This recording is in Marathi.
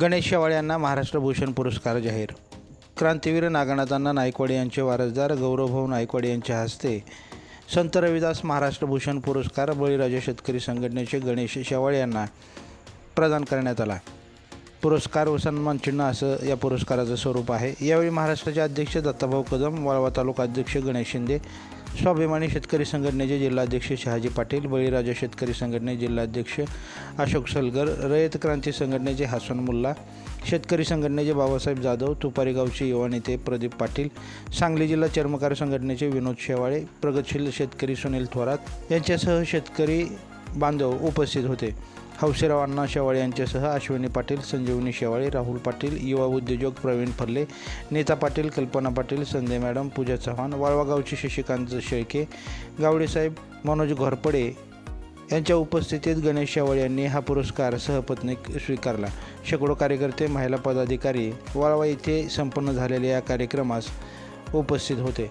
गणेश शेवाळे यांना महाराष्ट्र भूषण पुरस्कार जाहीर. क्रांतीवीर नागनाथांना नायकवाडी यांचे वारसदार गौरवभाऊ नायकवाडी यांच्या हस्ते संत रविदास महाराष्ट्र भूषण पुरस्कार बळीराजा शेतकरी संघटनेचे गणेश शेवाळे यांना प्रदान करण्यात आला. पुरस्कार व सन्मान चिन्ह असं या पुरस्काराचं स्वरूप आहे. यावेळी महाराष्ट्राचे अध्यक्ष दत्ताभाऊ कदम वाळवा तालुका अध्यक्ष गणेश शिंदे स्वाभिमानी शेतकरी संघटनेचे जिल्हाध्यक्ष शहाजी पाटील बळीराजा शेतकरी संघटनेचे जिल्हाध्यक्ष अशोक सलगर रयत क्रांती संघटनेचे हसन मुल्ला शेतकरी संघटनेचे बाबासाहेब जाधव तुपारी गावचे युवा नेते प्रदीप पाटील सांगली जिल्हा चर्मकार संघटनेचे विनोद शेवाळे प्रगतशील शेतकरी सुनील थोरात यांच्यासह शेतकरी बांधव उपस्थित होते. हौसेराव अण्णा शेवाळे यांच्यासह अश्विनी पाटील संजीवनी शेवाळे राहुल पाटील युवा उद्योजक प्रवीण फल्ले नीता पाटील कल्पना पाटील संजय मॅडम पूजा चव्हाण वाळवागावचे शशिकांत शेळके गावडेसाहेब मनोज घोरपडे यांच्या उपस्थितीत गणेश शेवाळे यांनी हा पुरस्कार सहपत्नीक स्वीकारला. शेकडो कार्यकर्ते महिला पदाधिकारी वाळवा येथे संपन्न झालेल्या या कार्यक्रमास उपस्थित होते.